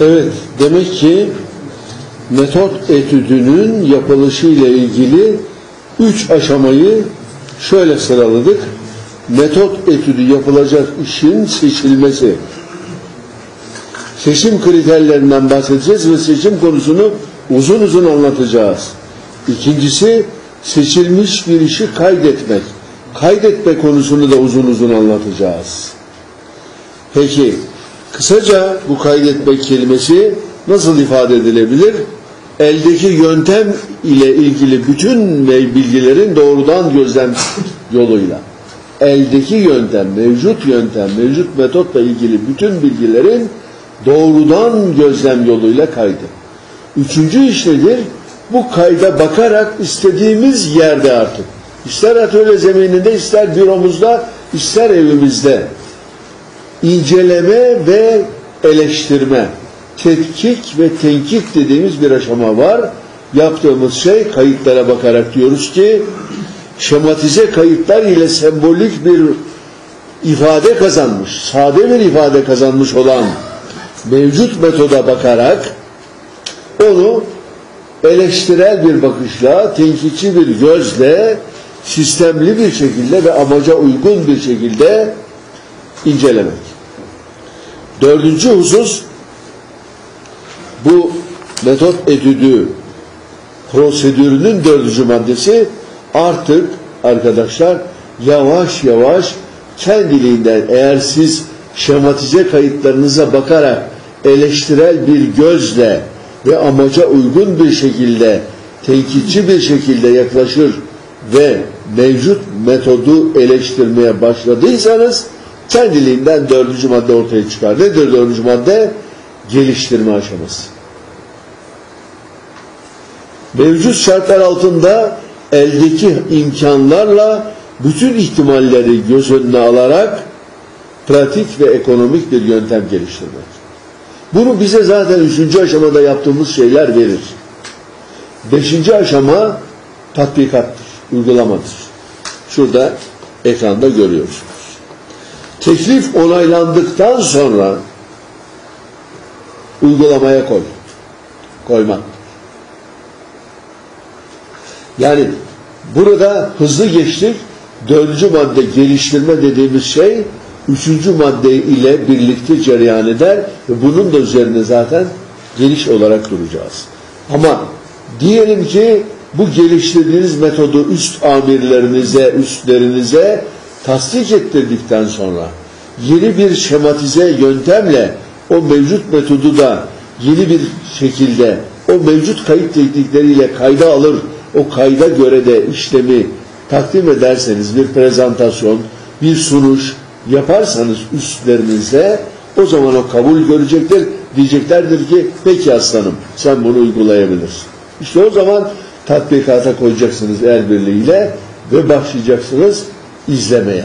Evet, demek ki metot etüdünün yapılışı ile ilgili üç aşamayı şöyle sıraladık. Metot etüdü yapılacak işin seçilmesi. Seçim kriterlerinden bahsedeceğiz ve seçim konusunu uzun uzun anlatacağız. İkincisi seçilmiş bir işi kaydetmek. Kaydetme konusunu da uzun uzun anlatacağız. Peki kısaca bu kaydetmek kelimesi nasıl ifade edilebilir? Eldeki yöntem ile ilgili bütün bilgilerin doğrudan gözlem yoluyla. Eldeki yöntem, mevcut yöntem, mevcut metotla ilgili bütün bilgilerin doğrudan gözlem yoluyla kaydı. Üçüncü iş nedir? Bu kayda bakarak istediğimiz yerde artık, ister atölye zemininde, ister büromuzda, ister evimizde inceleme ve eleştirme, tetkik ve tenkit dediğimiz bir aşama var. Yaptığımız şey kayıtlara bakarak diyoruz ki şematize kayıtlar ile sembolik bir ifade kazanmış, sade bir ifade kazanmış olan mevcut metoda bakarak onu eleştirel bir bakışla, tenkitçi bir gözle, sistemli bir şekilde ve amaca uygun bir şekilde incelemek. Dördüncü husus bu metot etüdü prosedürünün dördüncü maddesi. Artık arkadaşlar yavaş yavaş kendiliğinden eğer siz şematize kayıtlarınıza bakarak eleştirel bir gözle ve amaca uygun bir şekilde tenkitçi bir şekilde yaklaşır ve mevcut metodu eleştirmeye başladıysanız kendiliğinden dördüncü madde ortaya çıkar. Nedir dördüncü madde? Geliştirme aşaması. Mevcut şartlar altında eldeki imkanlarla bütün ihtimalleri göz önüne alarak pratik ve ekonomik bir yöntem geliştirmek. Bunu bize zaten üçüncü aşamada yaptığımız şeyler verir. Beşinci aşama tatbikattır, uygulamadır. Şurada ekranda görüyorsunuz. Teklif onaylandıktan sonra uygulamaya koy. Koymak. Yani burada hızlı geçtik. Dördüncü madde geliştirme dediğimiz şey üçüncü madde ile birlikte cereyan eder ve bunun da üzerine zaten geniş olarak duracağız. Ama diyelim ki bu geliştirdiğiniz metodu üst amirlerinize, üstlerinize tasdik ettirdikten sonra yeni bir şematize yöntemle o mevcut metodu da yeni bir şekilde o mevcut kayıt teknikleriyle kayda alır, o kayda göre de işlemi takdim ederseniz bir prezentasyon, bir sunuş yaparsanız üstlerinize o zaman o kabul görecektir. Diyeceklerdir ki peki aslanım sen bunu uygulayabilirsin. İşte o zaman tatbikata koyacaksınız el birliğiyle ve başlayacaksınız izlemeye.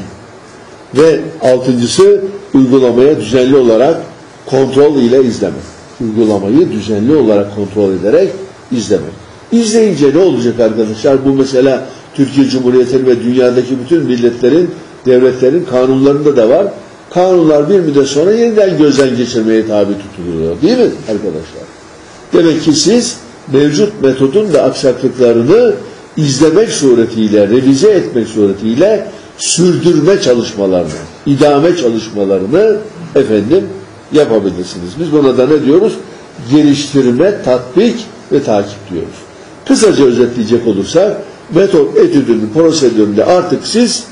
Ve altıncısı uygulamaya düzenli olarak kontrol ile izlemek. Uygulamayı düzenli olarak kontrol ederek izlemek. İzleyince ne olacak arkadaşlar? Bu mesela Türkiye Cumhuriyeti ve dünyadaki bütün milletlerin, devletlerin kanunlarında da var. Kanunlar bir müddet sonra yeniden gözden geçirmeye tabi tutuluyor. Değil mi arkadaşlar? Demek ki siz mevcut metodun da aksaklıklarını izlemek suretiyle, revize etmek suretiyle sürdürme çalışmalarını, idame çalışmalarını efendim yapabilirsiniz. Biz buna da ne diyoruz? Geliştirme, tatbik ve takip diyoruz. Kısaca özetleyecek olursak metot etüdünün prosedüründe artık siz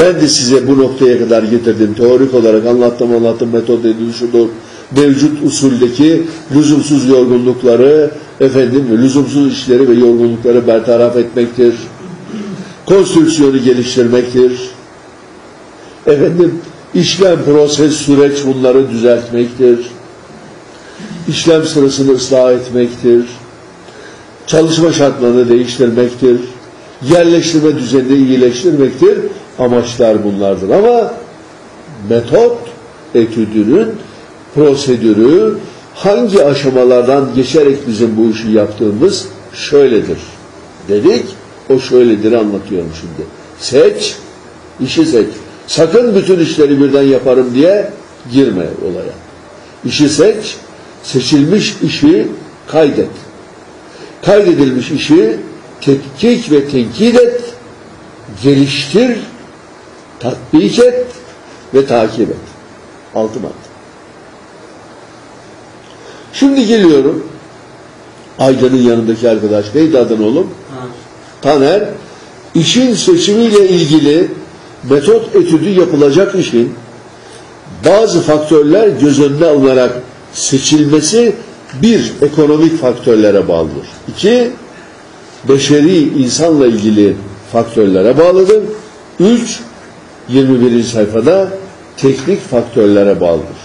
ben de size bu noktaya kadar getirdim. Teorik olarak anlattım anlattım metot edildi şudur. Mevcut usuldeki lüzumsuz yorgunlukları efendim lüzumsuz işleri ve yorgunlukları bertaraf etmektir. Konstrüksiyonu geliştirmektir. Efendim işlem, proses, süreç bunları düzeltmektir. İşlem sırasını ıslah etmektir. Çalışma şartlarını değiştirmektir. Yerleştirme düzenini iyileştirmektir. Amaçlar bunlardır. Ama metot etüdünün prosedürü hangi aşamalardan geçerek bizim bu işi yaptığımız şöyledir dedik. O şöyledir anlatıyorum şimdi. Seç, işi seç. Sakın bütün işleri birden yaparım diye girme olaya. İşi seç, seçilmiş işi kaydet. Kaydedilmiş işi tetkik ve tenkit et, geliştir, tatbik et ve takip et. Altı madde. Şimdi geliyorum. Aydın'ın yanındaki arkadaş. Neydi adın oğlum? Taner. İşin seçimiyle ilgili metot etüdü yapılacak işin bazı faktörler göz önüne alınarak seçilmesi bir, ekonomik faktörlere bağlıdır. İki, beşeri insanla ilgili faktörlere bağlıdır. Üç, 21. sayfada teknik faktörlere bağlıdır.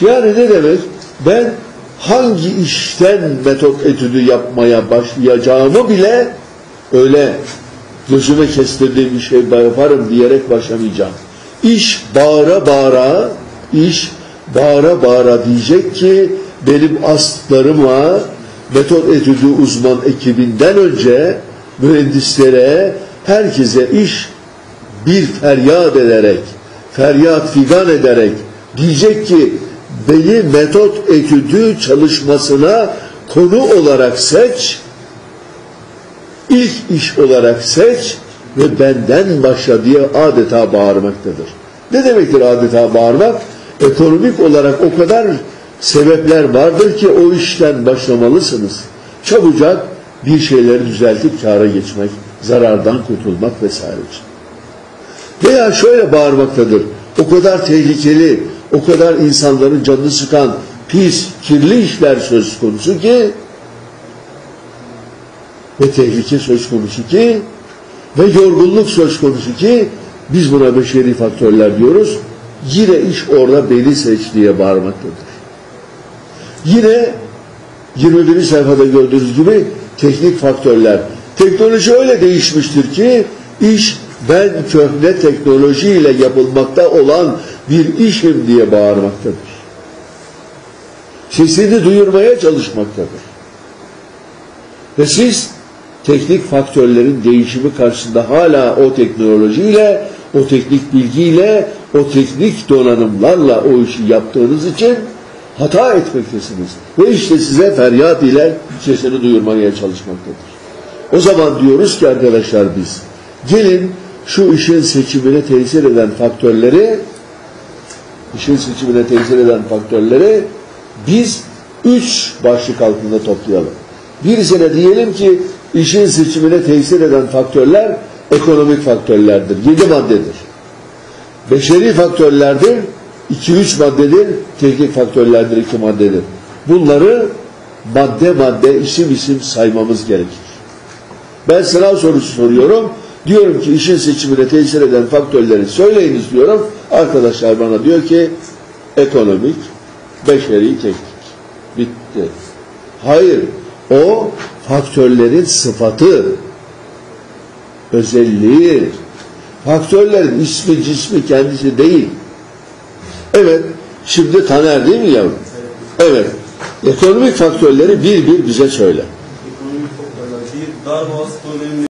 Yani ne demek? Ben hangi işten metot etüdü yapmaya başlayacağımı bile öyle gözüme kestirdiğim bir şey yaparım diyerek başlamayacağım. İş bağıra bağıra, iş bağıra bağıra diyecek ki benim aslarıma metot etüdü uzman ekibinden önce mühendislere, herkese iş bir feryat ederek, feryat figan ederek diyecek ki beni metot etüdü çalışmasına konu olarak seç, ilk iş olarak seç ve benden başla diye adeta bağırmaktadır. Ne demektir adeta bağırmak? Ekonomik olarak o kadar sebepler vardır ki o işten başlamalısınız. Çabucak bir şeyleri düzeltip kâra geçmek, zarardan kurtulmak vesaire için. Veya şöyle bağırmaktadır. O kadar tehlikeli, o kadar insanların canını sıkan pis, kirli işler söz konusu ki ve tehlike söz konusu ki ve yorgunluk söz konusu ki biz buna beşeri faktörler diyoruz. Yine iş orada beni seç diye bağırmaktadır. Yine 21. sayfada gördüğünüz gibi teknik faktörler. Teknoloji öyle değişmiştir ki iş ben köhne teknolojiyle yapılmakta olan bir işim diye bağırmaktadır. Sesini duyurmaya çalışmaktadır. Ve siz teknik faktörlerin değişimi karşısında hala o teknolojiyle, o teknik bilgiyle, o teknik donanımlarla o işi yaptığınız için hata etmektesiniz. Ve işte size feryat ile sesini duyurmaya çalışmaktadır. O zaman diyoruz ki arkadaşlar biz, gelin şu işin seçimine tesir eden faktörleri, işin seçimine tesir eden faktörleri biz üç başlık altında toplayalım. Birisine diyelim ki işin seçimine tesir eden faktörler ekonomik faktörlerdir. Yedi maddedir. Beşeri faktörlerdir. iki üç maddedir. Teknik faktörlerdir. iki maddedir. Bunları madde madde isim isim saymamız gerekir. Ben sınav sorusu soruyorum. Diyorum ki işin seçimine tesir eden faktörleri söyleyiniz diyorum. Arkadaşlar bana diyor ki ekonomik, beşeri, teknik. Bitti. Hayır. O faktörlerin sıfatı, özelliği, faktörlerin ismi cismi kendisi değil. Evet, şimdi Taner değil mi yavrum? Evet. Ekonomik faktörleri bir bir bize söyle. Ekonomik faktörler. Bir, dar.